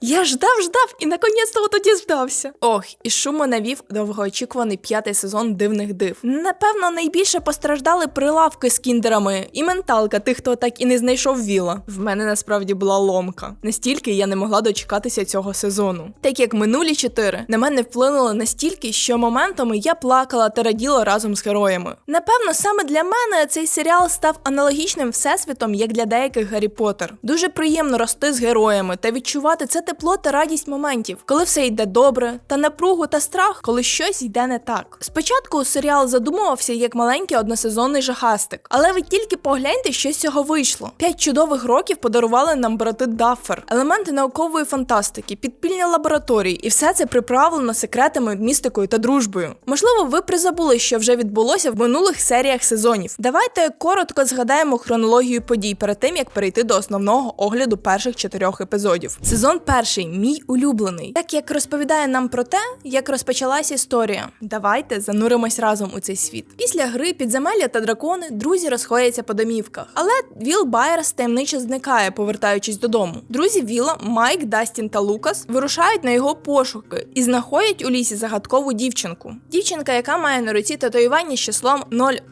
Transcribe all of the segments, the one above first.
Я ждав, ждав і наконець-то тоді здався. Ох, і шуму навів довгоочікуваний п'ятий сезон дивних див. Напевно, найбільше постраждали прилавки з кіндерами і менталка тих, хто так і не знайшов віла. В мене насправді була ломка. Настільки я не могла дочекатися цього сезону. Так як минулі чотири на мене вплинули настільки, що моментами я плакала та раділа разом з героями. Напевно, саме для мене цей серіал став аналогічним всесвітом, як для деяких Гаррі Поттер. Дуже приємно рости з героями та відчувати це тепло та радість моментів, коли все йде добре, та напругу та страх, коли щось йде не так. Спочатку серіал задумувався як маленький односезонний жахастик, але ви тільки погляньте, що з цього вийшло. П'ять чудових років подарували нам брати Даффер, елементи наукової фантастики, підпільні лабораторії, і все це приправлено секретами, містикою та дружбою. Можливо, ви призабули, що вже відбулося в минулих серіях сезонів. Давайте коротко згадаємо хронологію подій перед тим, як перейти до основного огляду перших чотирьох епізодів. Сезон перший, мій улюблений, так як розповідає нам про те, як розпочалась історія. Давайте зануримось разом у цей світ. Після гри підземелля та дракони друзі розходяться по домівках, але Віл Байерс таємниче зникає, повертаючись додому. Друзі Віла, Майк, Дастін та Лукас вирушають на його пошуки і знаходять у лісі загадкову дівчинку. Дівчинка, яка має на руці татуювання з числом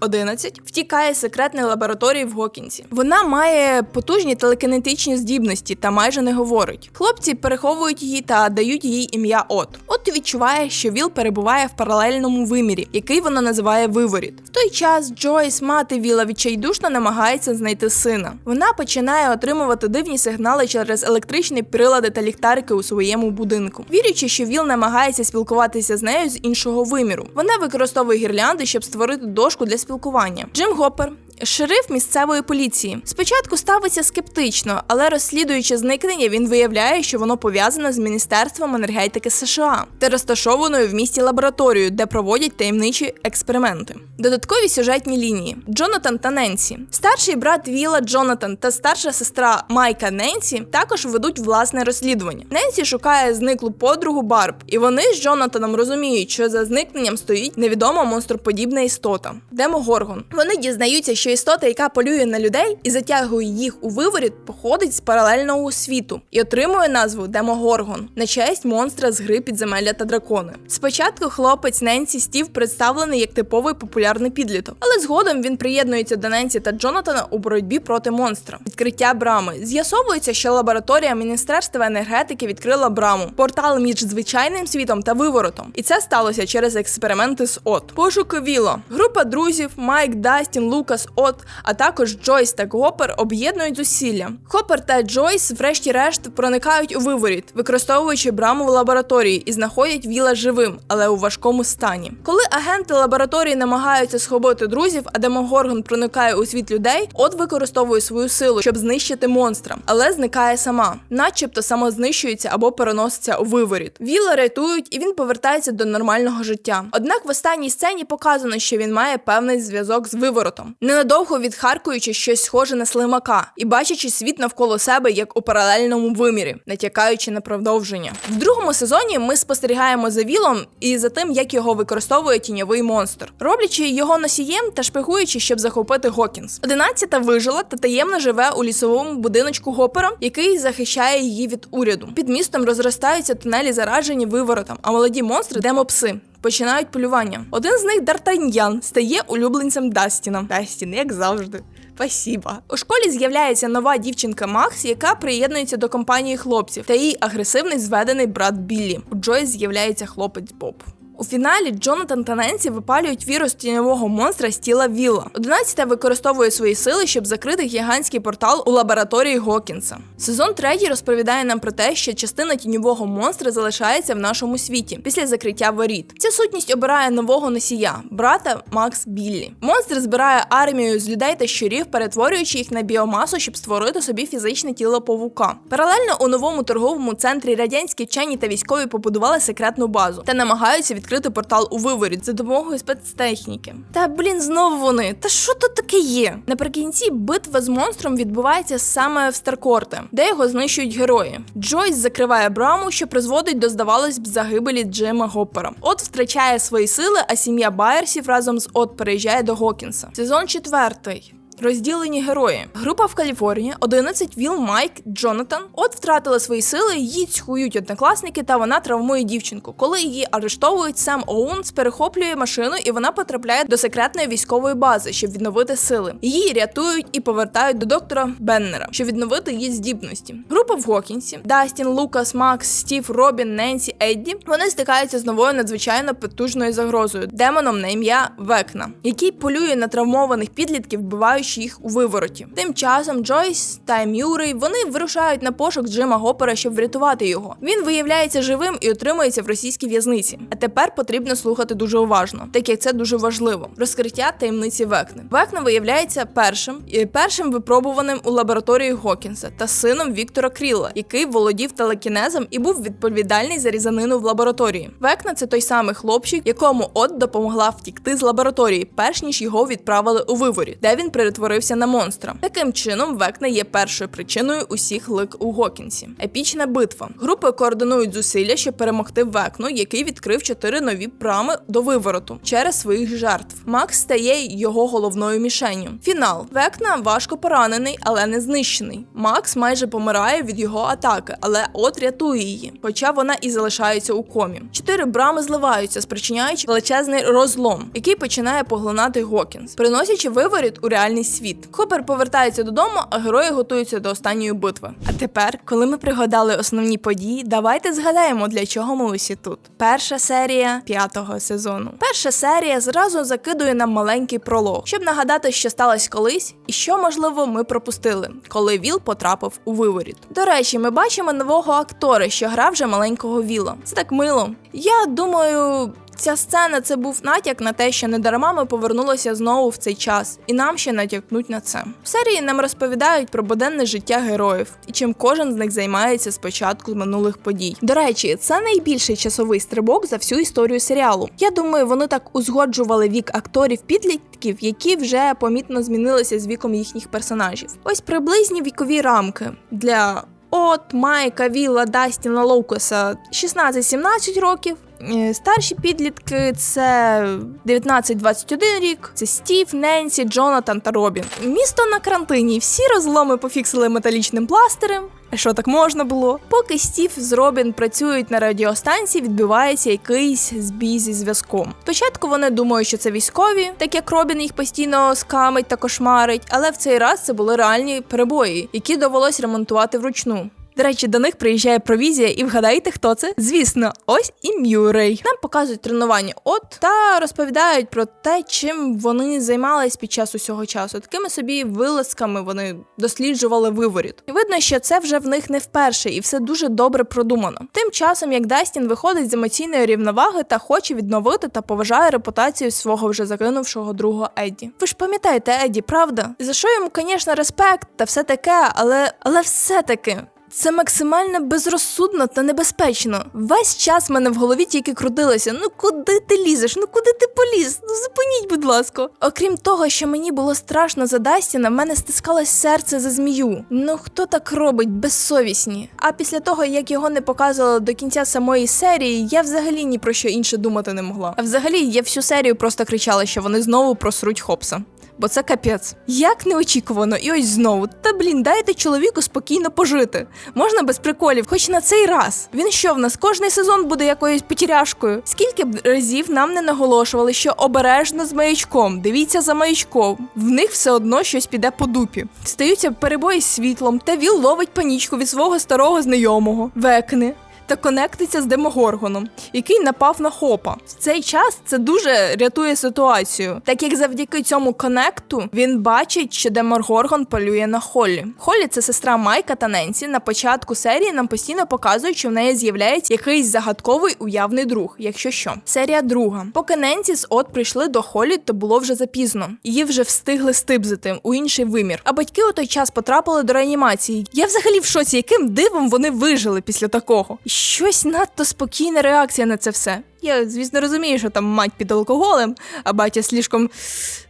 011, втікає з секретної лабораторії в Гокінсі. Вона має потужні телекінетичні здібності та майже не говорить. Хлопці переховують її та дають їй ім'я От. От відчуває, що Віл перебуває в паралельному вимірі, який вона називає виворіт. В той час Джойс, мати Віла, відчайдушно намагається знайти сина. Вона починає отримувати дивні сигнали через електричні прилади та ліхтарики у своєму будинку, вірячи, що Віл намагається спілкуватися з нею з іншого виміру. Вона використовує гірлянди, щоб створити дошку для спілкування. Джим Гоппер. Шериф місцевої поліції спочатку ставиться скептично, але розслідуючи зникнення, він виявляє, що воно пов'язане з міністерством енергетики США та розташованою в місті лабораторію, де проводять таємничі експерименти. Додаткові сюжетні лінії: Джонатан та Ненсі, старший брат Віла Джонатан та старша сестра Майка Ненсі також ведуть власне розслідування. Ненсі шукає зниклу подругу Барб, і вони з Джонатаном розуміють, що за зникненням стоїть невідома монстроподібна істота Демогоргон. Вони дізнаються, що істота, яка полює на людей і затягує їх у виворіт, походить з паралельного світу і отримує назву Демогоргон на честь монстра з гри підземелля та дракони. Спочатку хлопець Ненсі Стів представлений як типовий популярний підліток, але згодом він приєднується до Ненсі та Джонатана у боротьбі проти монстра. Відкриття брами з'ясовується, що лабораторія Міністерства енергетики відкрила браму, портал між звичайним світом та виворотом. І це сталося через експерименти з От. Пошуки Віло. Група друзів Майк, Дастін, Лукас, От, а також Джойс та Гопер об'єднують зусилля. Хопер та Джойс, врешті-решт, проникають у виворіт, використовуючи браму в лабораторії і знаходять Віла живим, але у важкому стані. Коли агенти лабораторії намагаються схопити друзів, а Демогоргон проникає у світ людей, от використовує свою силу, щоб знищити монстра, але зникає сама, начебто самознищується або переноситься у виворіт. Віла рятують, і він повертається до нормального життя. Однак в останній сцені показано, що він має певний зв'язок з виворотом, ненадовго відхаркуючи щось схоже на слимака і бачачи світ навколо себе як у паралельному вимірі, натякаючи на продовження. В другому сезоні ми спостерігаємо за Вілом і за тим, як його використовує тіньовий монстр, роблячи його носієм та шпигуючи, щоб захопити Гокінс. Одинадцята вижила та таємно живе у лісовому будиночку Гопера, який захищає її від уряду. Під містом розростаються тунелі, заражені виворотом, а молоді монстри демопси. Починають полювання. Один з них Дартаньян стає улюбленцем Дастіна. Дастін, як завжди. Спасіба. У школі з'являється нова дівчинка Макс, яка приєднується до компанії хлопців, та її агресивний зведений брат Біллі. У Джой з'являється хлопець Боб. У фіналі Джонатан та Ненсі випалюють вірус тіньового монстра з тіла Вілла. Одинадцята використовує свої сили, щоб закрити гігантський портал у лабораторії Гокінса. Сезон третій розповідає нам про те, що частина тіньового монстра залишається в нашому світі після закриття воріт. Ця сутність обирає нового носія, брата Макс Біллі. Монстр збирає армію з людей та щурів, перетворюючи їх на біомасу, щоб створити собі фізичне тіло павука. Паралельно у новому торговому центрі радянські вчені та військові побудували секретну базу та намагаються відкрити портал у виворіт за допомогою спецтехніки. Та блін, знову вони. Та що тут таке є? Наприкінці битва з монстром відбувається саме в Старкорте, де його знищують герої. Джойс закриває браму, що призводить до, здавалось б, загибелі Джима Гоппера. От втрачає свої сили, а сім'я Байерсів разом з От переїжджає до Гокінса. Сезон четвертий. Розділені герої. Група в Каліфорнії, 11 Віл, Майк, Джонатан. От втратила свої сили, її цькують однокласники, та вона травмує дівчинку. Коли її арештовують, Сем Оуенс перехоплює машину і вона потрапляє до секретної військової бази, щоб відновити сили. Її рятують і повертають до доктора Беннера, щоб відновити її здібності. Група в Гокінсі, Дастін, Лукас, Макс, Стів, Робін, Ненсі, Едді. Вони стикаються з новою надзвичайно потужною загрозою демоном на ім'я Векна, який полює на травмованих підлітків, вбиваючи їх у вивороті. Тим часом Джойс та Мюррей вони вирушають на пошук Джима Гопера, щоб врятувати його. Він виявляється живим і отримується в російській в'язниці. А тепер потрібно слухати дуже уважно, так як це дуже важливо. Розкриття таємниці Векни. Векна виявляється першим і першим випробуваним у лабораторії Гокінса та сином Віктора Кріла, який володів телекінезом і був відповідальний за різанину в лабораторії. Векна це той самий хлопчик, якому от допомогла втікти з лабораторії, перш ніж його відправили у виворі, де він перетворився на монстра. Таким чином, Векна є першою причиною усіх лик у Гокінсі. Епічна битва. Групи координують зусилля, щоб перемогти Векну, який відкрив чотири нові брами до вивороту через своїх жертв. Макс стає його головною мішенню. Фінал Векна важко поранений, але не знищений. Макс майже помирає від його атаки, але от рятує її, хоча вона і залишається у комі. Чотири брами зливаються, спричиняючи величезний розлом, який починає поглинати Гокінс, приносячи виворіт у реальний світ. Хопер повертається додому, а герої готуються до останньої битви. А тепер, коли ми пригадали основні події, давайте згадаємо, для чого ми усі тут. Перша серія п'ятого сезону. Перша серія зразу закидує нам маленький пролог, щоб нагадати, що сталося колись, і що можливо ми пропустили, коли Віл потрапив у виворіт. До речі, ми бачимо нового актора, що грав вже маленького Віла. Це так мило. Я думаю. Ця сцена це був натяк на те, що недарма ми повернулися знову в цей час, і нам ще натякнуть на це. В серії нам розповідають про буденне життя героїв і чим кожен з них займається з початку минулих подій. До речі, це найбільший часовий стрибок за всю історію серіалу. Я думаю, вони так узгоджували вік акторів підлітків, які вже помітно змінилися з віком їхніх персонажів. Ось приблизні вікові рамки для. От Майка, Вілла, Дастіна, Лоукаса 16-17 років. Е, Старші підлітки це 19-21 рік. Це Стів, Ненсі, Джонатан та Робін. Місто на карантині. Всі розломи пофіксили металічним пластирем. А що так можна було? Поки Стів з Робін працюють на радіостанції, відбувається якийсь збій зі зв'язком. Спочатку вони думають, що це військові, так як Робін їх постійно скамить та кошмарить, але в цей раз це були реальні перебої, які довелось ремонтувати вручну. До речі, до них приїжджає провізія, і вгадайте, хто це? Звісно, ось і Мюррей. Нам показують тренування от та розповідають про те, чим вони займались під час усього часу. Такими собі вилазками вони досліджували виворіт. І видно, що це вже в них не вперше, і все дуже добре продумано. Тим часом, як Дастін виходить з емоційної рівноваги та хоче відновити та поважає репутацію свого вже загинувшого друга Едді. Ви ж пам'ятаєте Едді, правда? За що йому, звісно, респект та все таке, але але все таки. Це максимально безрозсудно та небезпечно. Весь час в мене в голові тільки крутилося: ну куди ти лізеш? Ну куди ти поліз? Ну зупиніть, будь ласка. Окрім того, що мені було страшно за Дастіна, в мене стискалось серце за змію. Ну хто так робить, безсовісні? А після того, як його не показували до кінця самої серії, я взагалі ні про що інше думати не могла. А взагалі я всю серію просто кричала, що вони знову просруть Хопса. Бо це капець. Як неочікувано, і ось знову. Та блін, дайте чоловіку спокійно пожити. Можна без приколів, хоч на цей раз. Він що в нас кожний сезон буде якоюсь потіряшкою? Скільки б разів нам не наголошували, що обережно з маячком, дивіться за маячком. В них все одно щось піде по дупі. Стаються перебої з світлом, та Віл ловить панічку від свого старого знайомого. Векне та конектиться з Демогоргоном, який напав на хопа. В цей час це дуже рятує ситуацію, так як завдяки цьому конекту він бачить, що Демогоргон полює на Холлі. Холлі це сестра Майка та Ненсі. На початку серії нам постійно показують, що в неї з'являється якийсь загадковий уявний друг, якщо що. Серія друга. Поки Ненсі з От прийшли до Холлі, то було вже запізно. Її вже встигли стибзити у інший вимір. А батьки у той час потрапили до реанімації. Я взагалі в шоці, яким дивом вони вижили після такого. Щось надто спокійна реакція на це все. Я, звісно, розумію, що там мать під алкоголем, а батя слишком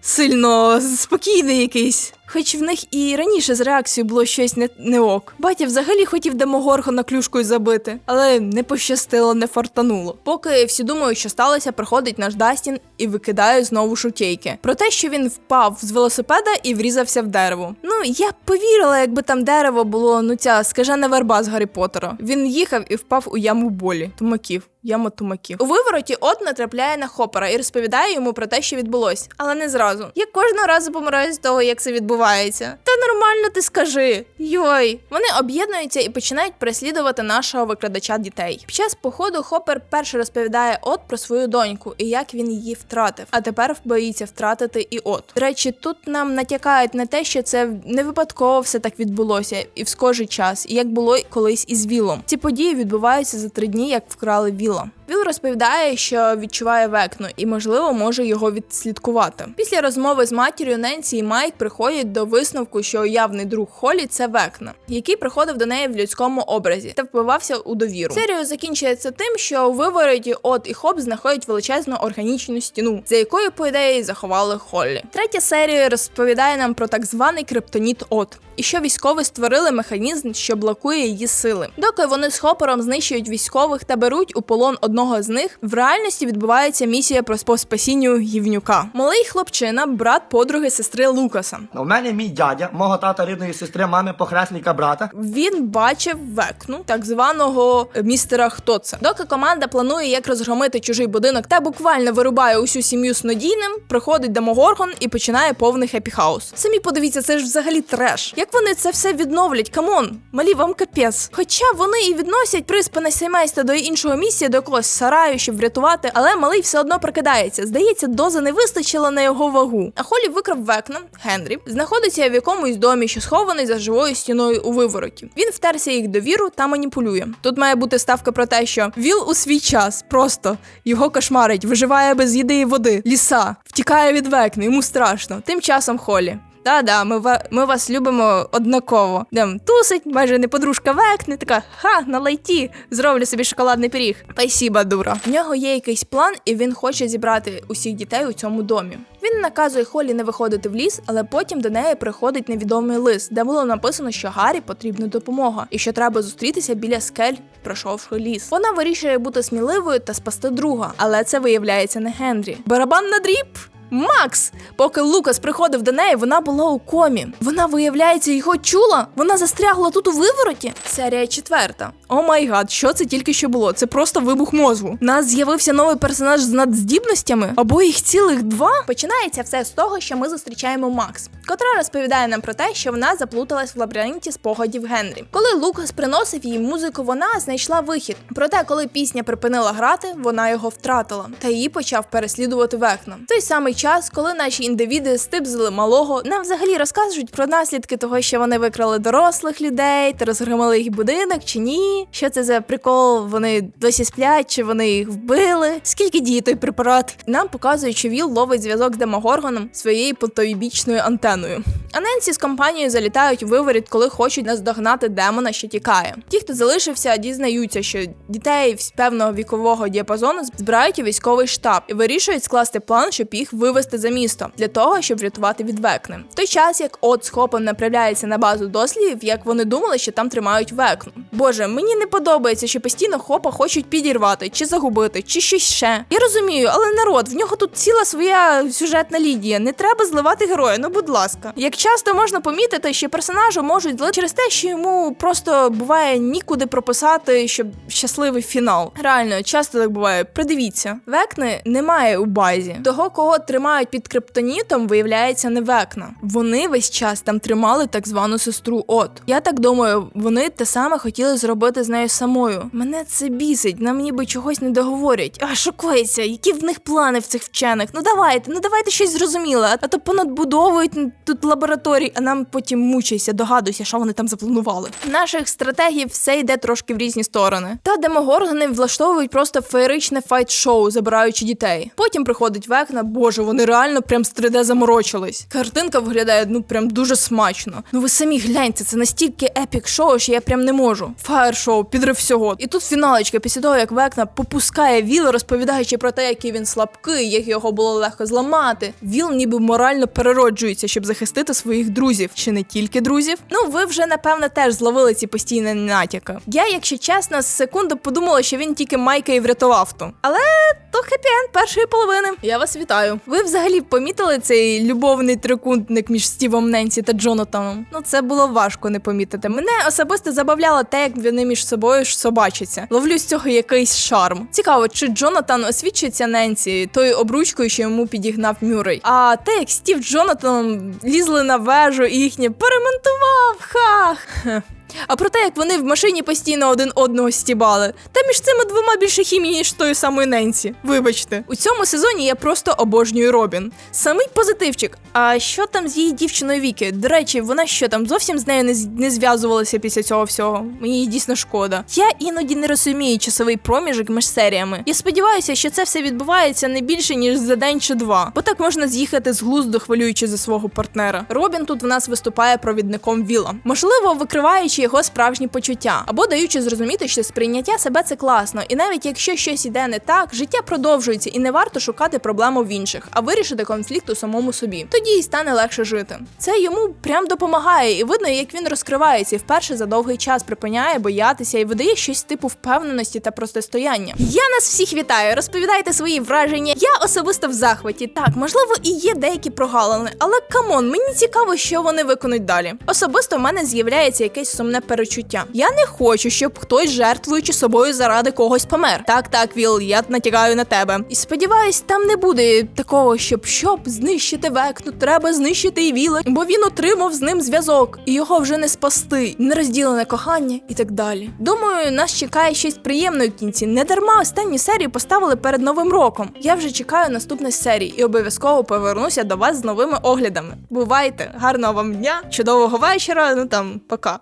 сильно спокійний якийсь. Хоч в них і раніше з реакцією було щось не, не ок. Батя взагалі хотів Демогоргона клюшкою забити, але не пощастило, не фартануло. Поки всі думають, що сталося, приходить наш Дастін і викидає знову шутейки. Про те, що він впав з велосипеда і врізався в дерево. Ну я б повірила, якби там дерево було, ну ця скажена верба з Гаррі Поттера. Він їхав і впав у яму болі. Тумаків. Яма тумаків. У вивороті от натрапляє на Хопера і розповідає йому про те, що відбулось, але не зразу. Я кожного разу помираю з того, як це відбувається. Та нормально ти скажи. Йой. Вони об'єднуються і починають переслідувати нашого викрадача дітей. Під час походу Хопер перше розповідає от про свою доньку і як він її втратив, а тепер боїться втратити і от. До речі, тут нам натякають на те, що це не випадково все так відбулося і в схожий час, і як було колись із Вілом. Ці події відбуваються за три дні, як вкрали Віла. Віл розповідає, що відчуває векно і, можливо, може його відслідкувати. Після розмови з матір'ю Ненсі і Майк приходять до висновку, що уявний друг Холі це векна, який приходив до неї в людському образі та впивався у довіру. Серію закінчується тим, що у вивороті От і Хоп знаходять величезну органічну стіну, за якою, по ідеї, заховали Холлі. Третя серія розповідає нам про так званий криптоніт От. І що військові створили механізм, що блокує її сили. Доки вони з Хопером знищують військових та беруть у полон одного з них, в реальності відбувається місія про спасінню гівнюка. Малий хлопчина, брат подруги сестри Лукаса. У мене мій дядя, мого тата рідної сестри, мами похресника брата. Він бачив векну, так званого е, містера Хто це. Доки команда планує, як розгромити чужий будинок та буквально вирубає усю сім'ю снодійним, приходить Демогоргон і починає повний хеппі-хаус. Самі подивіться, це ж взагалі треш. Як вони це все відновлять? Камон, малі вам капець. Хоча вони і відносять приспане сімейство до іншого місця, до якогось сараю, щоб врятувати, але малий все одно прокидається. Здається, дози не вистачило на його вагу. А Холі викрав векна Генрі, знаходиться в якомусь домі, що схований за живою стіною у вивороті. Він втерся їх довіру та маніпулює. Тут має бути ставка про те, що Віл у свій час просто його кошмарить, виживає без їди і води, ліса, втікає від векни, йому страшно. Тим часом Холі. Да-да, ми, ва- ми вас любимо однаково. Дем тусить, майже не подружка векне, така ха, на лайті, зроблю собі шоколадний пиріг. Спасіба, дура. В нього є якийсь план, і він хоче зібрати усіх дітей у цьому домі. Він наказує Холі не виходити в ліс, але потім до неї приходить невідомий лист, де було написано, що Гаррі потрібна допомога і що треба зустрітися біля скель, пройшовши ліс. Вона вирішує бути сміливою та спасти друга, але це виявляється не Генрі. Барабан на дріб! Макс! Поки Лукас приходив до неї, вона була у комі. Вона, виявляється, його чула. Вона застрягла тут у вивороті. Серія четверта. О май гад, що це тільки що було? Це просто вибух мозгу. Нас з'явився новий персонаж з надздібностями, або їх цілих два. Починається все з того, що ми зустрічаємо Макс, котра розповідає нам про те, що вона заплуталась в лабіринті спогадів Генрі. Коли Лукас приносив їй музику, вона знайшла вихід. Проте, коли пісня припинила грати, вона його втратила, та її почав переслідувати векна. В той самий час, коли наші індивіди стибзили малого, нам взагалі розкажуть про наслідки того, що вони викрали дорослих людей та розгромили їх будинок чи ні. Що це за прикол? Вони досі сплять, чи вони їх вбили? Скільки діє той препарат? Нам показують, що Віл ловить зв'язок з Демогоргоном своєю потойбічною антеною. А Ненсі з компанією залітають у виворіт, коли хочуть наздогнати демона, що тікає. Ті, хто залишився, дізнаються, що дітей з певного вікового діапазону збирають у військовий штаб і вирішують скласти план, щоб їх вивести за місто для того, щоб врятувати від векни. В той час, як От з Хопом направляється на базу дослідів, як вони думали, що там тримають векну. Боже, мені не подобається, що постійно хопа хочуть підірвати, чи загубити, чи щось ще. Я розумію, але народ, в нього тут ціла своя сюжетна лінія. Не треба зливати героя, ну будь ласка. Як часто можна помітити, що персонажу можуть злити через те, що йому просто буває нікуди прописати, щоб щасливий фінал. Реально, часто так буває. Придивіться, векни немає у базі. Того, кого тримають під криптонітом, виявляється не векна. Вони весь час там тримали так звану сестру От. Я так думаю, вони те саме хотіли зробити з нею самою. Мене це бісить, нам ніби чогось не договорять. А шокується, які в них плани в цих вчених? Ну давайте, ну давайте щось зрозуміле. А то понадбудовують тут лабораторій, а нам потім мучайся, догадуйся, що вони там запланували. Наших стратегій все йде трошки в різні сторони. Та демогоргани влаштовують просто феєричне файт-шоу, забираючи дітей. Потім приходить векна, боже, вони реально прям з 3D заморочились. Картинка виглядає ну прям дуже смачно. Ну ви самі гляньте, це настільки епік шоу, що я прям не можу. Фаєр-шоу, підрив всього. І тут фіналочка, після того як Векна попускає Віл, розповідаючи про те, який він слабкий, як його було легко зламати. Віл ніби морально перероджується, щоб захистити своїх друзів, чи не тільки друзів. Ну, ви вже напевно теж зловили ці постійні натяки. Я, якщо чесно, з секунду подумала, що він тільки Майка і врятував ту. Але то хеппі-енд першої половини. Я вас вітаю. Ви взагалі помітили цей любовний трикутник між Стівом Ненсі та Джонатаном? Ну це було важко не помітити. Мене особисто забавляло те, як вони між собою ж собачаться. Ловлю з цього якийсь шарм. Цікаво, чи Джонатан освічиться Ненсі тою обручкою, що йому підігнав Мюррей. А те, як Стів Джонатаном лізли на вежу і їхнє перемонтував. Хах. А про те, як вони в машині постійно один одного стібали. Та між цими двома більше хімії, ніж тої самої Ненсі. Вибачте, у цьому сезоні я просто обожнюю Робін. Самий позитивчик. А що там з її дівчиною Віки? До речі, вона що там зовсім з нею не, не зв'язувалася після цього всього. Мені її дійсно шкода. Я іноді не розумію часовий проміжок між серіями. Я сподіваюся, що це все відбувається не більше ніж за день чи два, бо так можна з'їхати з глузду, хвилюючи за свого партнера. Робін тут в нас виступає провідником Віла, можливо, викриваючи його справжні почуття, або даючи зрозуміти, що сприйняття себе це класно, і навіть якщо щось іде не так, життя продовжується і не варто шукати проблему в інших, а вирішити конфлікт у самому собі. Тоді і стане легше жити. Це йому прям допомагає, і видно, як він розкривається і вперше за довгий час припиняє боятися і видає щось типу впевненості та протистояння. Я нас всіх вітаю, розповідайте свої враження. Я особисто в захваті. Так, можливо, і є деякі прогалини, але камон, мені цікаво, що вони виконують далі. Особисто в мене з'являється якесь сумне перечуття. Я не хочу, щоб хтось, жертвуючи собою заради когось помер. Так, так, Віл, я натякаю на тебе. І сподіваюсь, там не буде такого, щоб щоб знищити векну, треба знищити і Віла, бо він отримав з ним зв'язок, і його вже не спасти, нерозділене кохання і так далі. Думаю, нас чекає щось приємне в кінці. Не дарма останні серії поставили перед новим роком. Я вже чекаю наступних серій і обов'язково повернуся до вас з новими оглядами. Бувайте, гарного вам дня, чудового вечора. Ну там, пока.